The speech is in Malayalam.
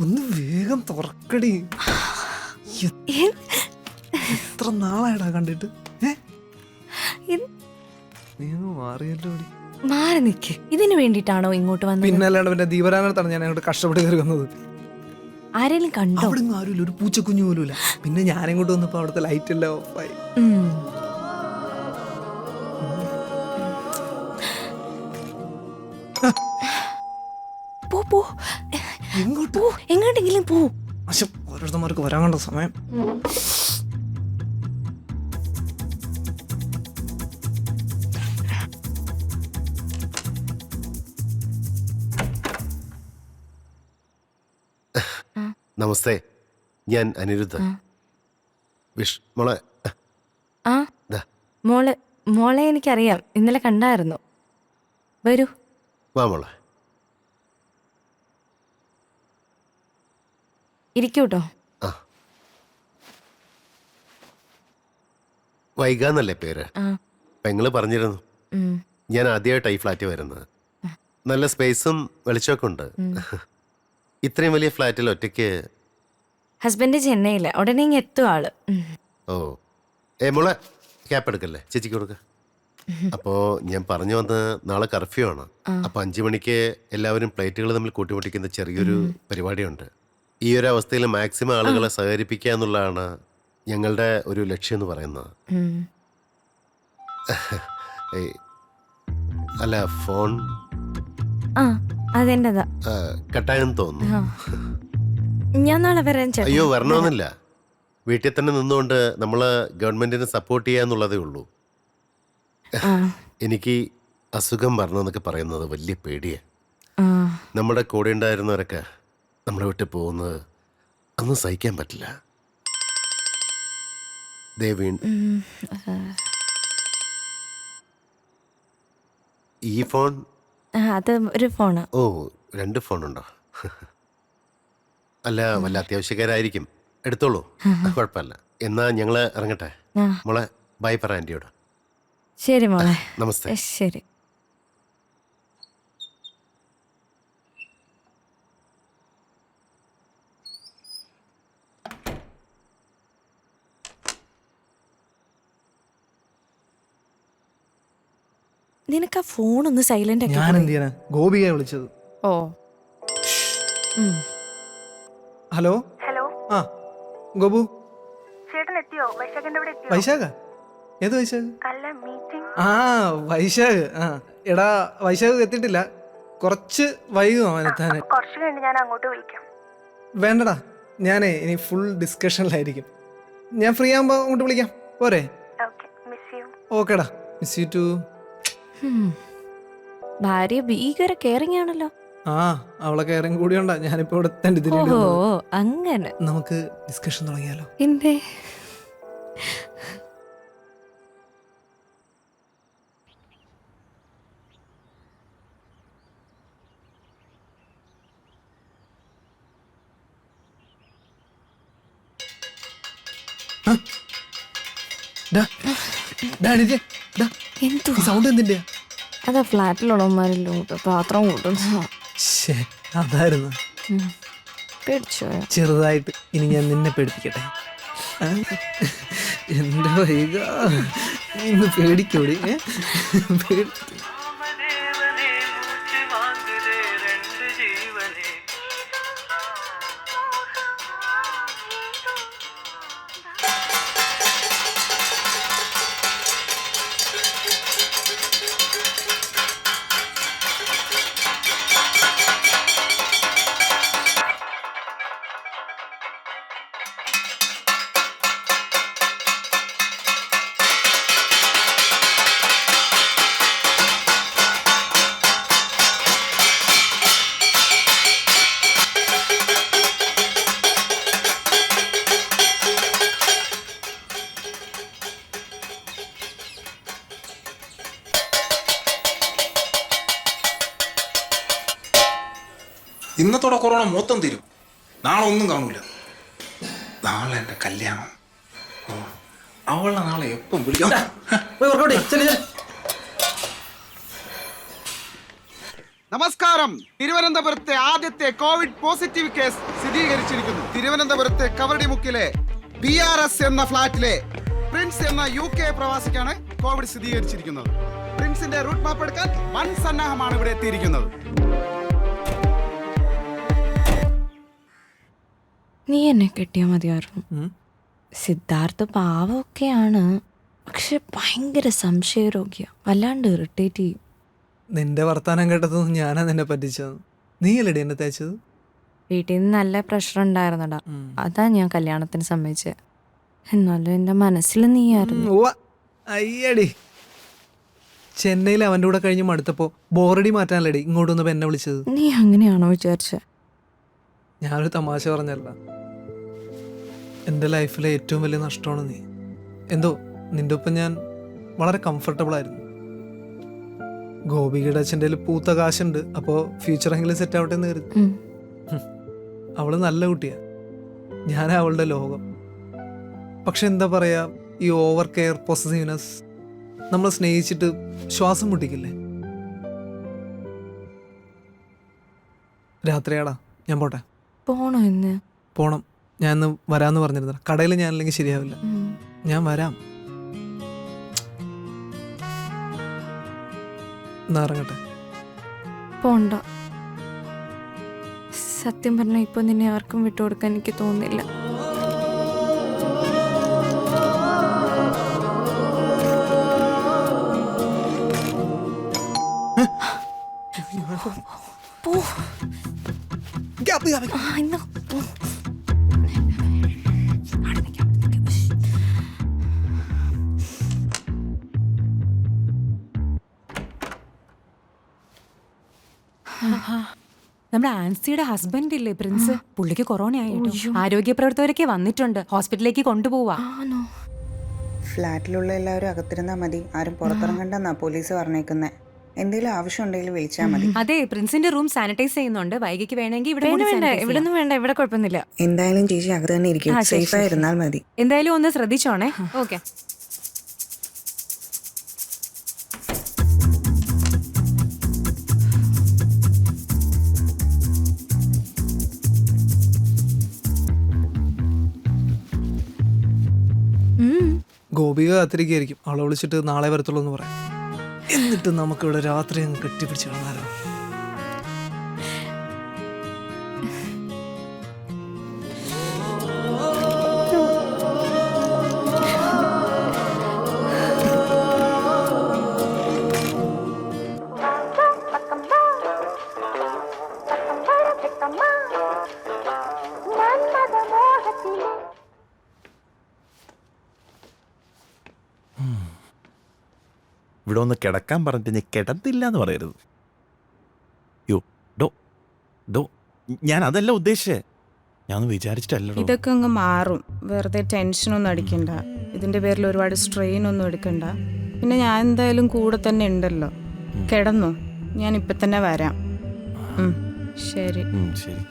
ഒന്ന് വേഗം തുറക്കടി. എത്ര നാളായടാ കണ്ടിട്ട്? മാറിയല്ലോ. മാറി നിക്ക്. ഇതിനു വേണ്ടിട്ടാണോ ഇങ്ങോട്ട് വന്നത്? പിന്നെ അല്ലാണ്ട് പിന്നെ ദീപരാനത്താണ് ഞാൻ അങ്ങോട്ട് കഷ്ടപ്പെട്ട് കയറി വന്നത് ആരെങ്കിലും കണ്ടോ? അവിടെ ആരുമില്ല. ഒരു പൂച്ചക്കുഞ്ഞു പോലും പിന്നെ ഞാൻ ഇങ്ങോട്ട് വന്നപ്പോ അവിടുത്തെ ലൈറ്റ് എല്ലാം ഓഫായി പോ പോ. ഇങ്ങോട്ട്. പോ എങ്ങോട്ടെങ്കിലും പോ. പക്ഷെ ഓരോരുത്തന്മാർക്ക് വരാൻ കണ്ട സമയം. നമസ്തേ ഞാൻ അനിരുദ്ധ. വിഷ് മോളെ. ആ. ദാ, മോളെ മോളെ എനിക്കറിയാം. ഇന്നലെ കണ്ടായിരുന്നു. വരൂ. വാ മോളെ. ഇരിക്കൂട്ടോ. ആ. വൈകാന്നല്ലേ പേര്? ആ. പെങ്ങൾ പറഞ്ഞിരുന്നു. ഉം. ഞാൻ ആദ്യമായിട്ട് ഈ ഫ്ലാറ്റ് വരുന്നത്. നല്ല സ്പേസും വെളിച്ചമൊക്കെ ഉണ്ട്. ഇത്രയും വലിയ ഫ്ലാറ്റിൽ ഒറ്റയ്ക്ക് ഹസ്ബൻഡ് ചെന്നൈയിൽ. ഉടനെ ഇങ്ങ് എത്തും ആൾ. ഉം. ഓ. ഏ മോളെ ക്യാപ്പ് എടുക്കല്ലേ? ചേച്ചിക്ക് കൊടുക്ക. അപ്പോ ഞാൻ പറഞ്ഞു വന്ന നാളെ കർഫ്യൂ ആണ്. അപ്പൊ അഞ്ചു മണിക്ക് എല്ലാവരും പ്ലേറ്റുകൾ തമ്മിൽ കൂട്ടിമുട്ടിക്കുന്ന ചെറിയൊരു പരിപാടിയുണ്ട്. ഈ ഒരു അവസ്ഥയിൽ മാക്സിമം ആളുകളെ സഹകരിപ്പിക്കുക എന്നുള്ളതാണ് ഞങ്ങളുടെ ഒരു ലക്ഷ്യം എന്ന് പറയുന്നത്. ഉം. ഏയ്, അല്ല ഫോൺ ആ അതെന്റെതാ ആ, കട്ടായെന്ന് തോന്നുന്നു. ആ. ഞാൻ നാളെ വരാൻ ചേട്ടാ അയ്യോ വരണമെന്നില്ല. വീട്ടിൽ തന്നെ നിന്നുകൊണ്ട് നമ്മൾ ഗവൺമെന്റിനെ സപ്പോർട്ട് ചെയ്യുക എന്നുള്ളതേ ഉള്ളൂ. എനിക്ക് അസുഖം വരണമെന്നൊക്കെ പറയുന്നത് വലിയ പേടിയാണ് ആ. നമ്മുടെ കൂടെ ഉണ്ടായിരുന്നവരൊക്കെ നമ്മളെ വിട്ട് പോകുന്നത് അന്ന് സഹിക്കാൻ പറ്റില്ല. ദേവീൺ ഈ ഫോൺ അത് ഒരു ഫോണ്. ഓ രണ്ട് ഫോണുണ്ടോ? അല്ല വല്ല അത്യാവശ്യക്കാരായിരിക്കും. എടുത്തോളൂ. കുഴപ്പമില്ല. എന്നാ ഞങ്ങൾ ഇറങ്ങട്ടെ. മോളെ ബൈ പറ ആന്റിയോട് ശരി മോളെ. നമസ്തേ. ശരി. നിനക്ക് ആ ഫോൺ ഒന്ന് സൈലന്റ് ആക്കി ഞാൻ എന്ത് ചെയ്യാനാ ഗോപികയെ വിളിച്ചത്. ഓ. ഉം. ഹലോ? ഹലോ? ആ ഗോപു. ചേട്ടൻ എത്തിയോ? വൈശാഖന്റെ എത്തിയോ? വൈശാഖ? ഏത് വൈശാഖ്? ആ വൈശാഖ്. ആ എടാ വൈശാഖ് എത്തിയിട്ടില്ല. കുറച്ച് വൈകും അവനെത്താൻ കുറച്ച് കഴിഞ്ഞ് ഞാൻ അങ്ങോട്ട് വിളിക്കാം. വേണ്ടടാ. ഞാനേ ഇനി ഫുൾ ഡിസ്കഷനിലായിരിക്കും ഞാൻ ഫ്രീ ആകുമ്പോൾ അങ്ങോട്ട് വിളിക്കാം. പോരെ? ഓക്കേടാ. Miss you too. ഭാര്യ ഭീകര കെയറിംഗ് ആണല്ലോ. ആ അവളെ കെയറിംഗ് കൂടി ഉണ്ടാ. ഞാനിപ്പോ ഇവിടെ തന്നെ അങ്ങനെ. നമുക്ക് ഡിസ്കഷൻ തുടങ്ങിയാലോ? പിന്നെ ഡാ, ഡാ, എണീറ്റേ. ഡാ, എന്തു ഈ സൗണ്ട് എന്തിന്റെ അതാ ഫ്ലാറ്റിലുള്ളവന്മാരല്ലോ പാത്രം കൂട്ടുന്നു. അതായിരുന്നു. ചെറുതായിട്ട് ഇനി ഞാൻ നിന്നെ പേടിപ്പിക്കട്ടെ? എന്റെ വൈക ഇന്ന് പേടിക്കോടി? പേടിക്ക്. ഇന്നത്തോടെ കൊറോണ മൊത്തം തീരും. നാളെ ഒന്നും കാണൂല. നാളെ എന്റെ കല്യാണം. അവളെ നാളെ എപ്പം വിളിക്കാം. നമസ്കാരം. തിരുവനന്തപുരത്തെ ആദ്യത്തെ കോവിഡ് പോസിറ്റീവ് കേസ് സ്ഥിരീകരിച്ചിരിക്കുന്നു. തിരുവനന്തപുരത്തെ കവടിമുക്കിലെ ബി ആർ എസ് എന്ന ഫ്ളാറ്റിലെ പ്രിൻസ് എന്ന യു കെ പ്രവാസിക്കാണ് കോവിഡ് സ്ഥിരീകരിച്ചിരിക്കുന്നത്. പ്രിൻസിന്റെ റൂട്ട് മാപ്പ് എടുക്കാൻ വൻ സന്നാഹമാണ് ഇവിടെ എത്തിയിരിക്കുന്നത്. നീ എന്നെ കെട്ടിയാൽ മതിയായിരുന്നു. സിദ്ധാർത്ഥ പാവമൊക്കെയാണ്. പക്ഷെ ഭയങ്കര സംശയരോഗ്യ. വല്ലാണ്ട് ഇറിറ്റേറ്റ് ചെയ്യും. നിന്റെ വർത്താനം കേട്ടതൊന്നും ഞാനാ നിന്നെ പറ്റിച്ചത്. നീയല്ലടി എന്നെ തേച്ചത്? വീട്ടിൽ നിന്ന് നല്ല പ്രഷർ ഉണ്ടായിരുന്നടാ. അതാ ഞാൻ കല്യാണത്തിന് സമ്മതിച്ചത് എന്നാലും എന്റെ മനസ്സിൽ നീയായിരുന്നു. അയ്യടി. ചെന്നൈയിൽ അവന്റെ കൂടെ കഴിഞ്ഞ് മടുത്തപ്പോൾ ബോറടി മാറ്റാനല്ലടി ഇങ്ങോട്ട് വന്നപ്പോൾ എന്നെ വിളിച്ചത്? നീ അങ്ങനെയാണോ വിചാരിച്ചത് ഞാനൊരു തമാശ പറഞ്ഞല്ല എന്റെ ലൈഫിലെ ഏറ്റവും വലിയ നഷ്ടമാണ് നീ. എന്തോ നിന്റെ ഒപ്പം ഞാൻ വളരെ കംഫർട്ടബിൾ ആയിരുന്നു. ഗോപികയുടെ അച്ഛന്റെ പൂത്ത കാശുണ്ട് അപ്പോൾ ഫ്യൂച്ചറെങ്കിലും സെറ്റ് ആവട്ടെ എന്ന് കരുതി. അവൾ നല്ല കുട്ടിയാ. ഞാൻ അവളുടെ ലോകം. പക്ഷെ എന്താ പറയുക ഈ ഓവർ കെയർ പൊസസീവ്നെസ് നമ്മൾ സ്നേഹിച്ചിട്ട് ശ്വാസം മുട്ടിക്കില്ലേ? രാത്രിയാടാ ഞാൻ പോട്ടെ. പോണോ ഇന്ന്? പോണം. ഞാൻ ഇന്ന് വരാന്ന് പറഞ്ഞിരുന്ന. കടയിൽ ഞാൻ അല്ലെങ്കിൽ ശരിയാവില്ല. ഞാൻ വരാം. എന്നാ ഇറങ്ങട്ടെ. പോണ്ട. സത്യം പറഞ്ഞാൽ ഇപ്പൊ നിന്നെ ആർക്കും വിട്ടുകൊടുക്കാൻ എനിക്ക് തോന്നുന്നില്ല. പോ. നമ്മുടെ ആൻസിയുടെ ഹസ്ബൻഡ് ഇല്ലേ പ്രിൻസ് പുള്ളിക്ക് കൊറോണ ആയിട്ടു? ആരോഗ്യ പ്രവർത്തകരൊക്കെ വന്നിട്ടുണ്ട്. ഹോസ്പിറ്റലിലേക്ക് കൊണ്ടുപോവാ. ഫ്ലാറ്റിലുള്ള എല്ലാവരും അകത്തിരുന്നാ മതി. ആരും പുറത്തിറങ്ങണ്ടെന്നാ പോലീസ് പറഞ്ഞേക്കുന്നേ. എന്തെങ്കിലും ആവശ്യം ഉണ്ടെങ്കിൽ വിളിച്ചാൽ മതി അതെ പ്രിൻസിന്റെ റൂം സാനിറ്റൈസ് ചെയ്യുന്നുണ്ട്. വൈകിക്ക് വേണമെങ്കിൽ ഇവിടെ വേണ്ട കൂടി വേണ്ട. sanitize ചെയ്യാം. ഇവിടെ ഒന്നും വേണ്ട ഇവിടെ കുഴപ്പമൊന്നുമില്ല. എന്തായാലും ചേച്ചി അകത്ത് തന്നെ ഇരിക്കും. സേഫ് ആയിരുന്നാൽ സേഫായി ഇരുന്നാൽ മതി. എന്തായാലും ഒന്ന് ശ്രദ്ധിച്ചോണേ. ഓക്കെ. ഉം. ഗോപിക കാത്തിരിക്കുകയായിരിക്കും. അവളെ വിളിച്ചിട്ട് നാളെ വരത്തുള്ളൂ എന്ന് പറയാം. എന്നിട്ട് നമുക്കിവിടെ രാത്രി അങ്ങ് കെട്ടിപ്പിടിച്ച് കിടന്നാലോ ഇവിടെ ഒന്ന് കിടക്കാൻ പറഞ്ഞിട്ട് ഞാൻ കിടന്നില്ല എന്ന് പറയരുത്. യോ ഡോ ഡോ ഞാൻ അതല്ല ഉദ്ദേശിച്ചേ. ഞാൻ വിചാരിച്ചിട്ടല്ല വിചാരിച്ചിട്ടല്ലോ ഇതൊക്കെ അങ്ങ് മാറും. വെറുതെ ടെൻഷനൊന്നും അടിക്കണ്ട. ഇതിന്റെ പേരിൽ ഒരുപാട് സ്ട്രെയിൻ ഒന്നും എടുക്കണ്ട. പിന്നെ ഞാൻ എന്തായാലും കൂടെ തന്നെ ഉണ്ടല്ലോ. കിടന്നു. ഞാൻ ഇപ്പൊ തന്നെ വരാം ശരി. ശരി.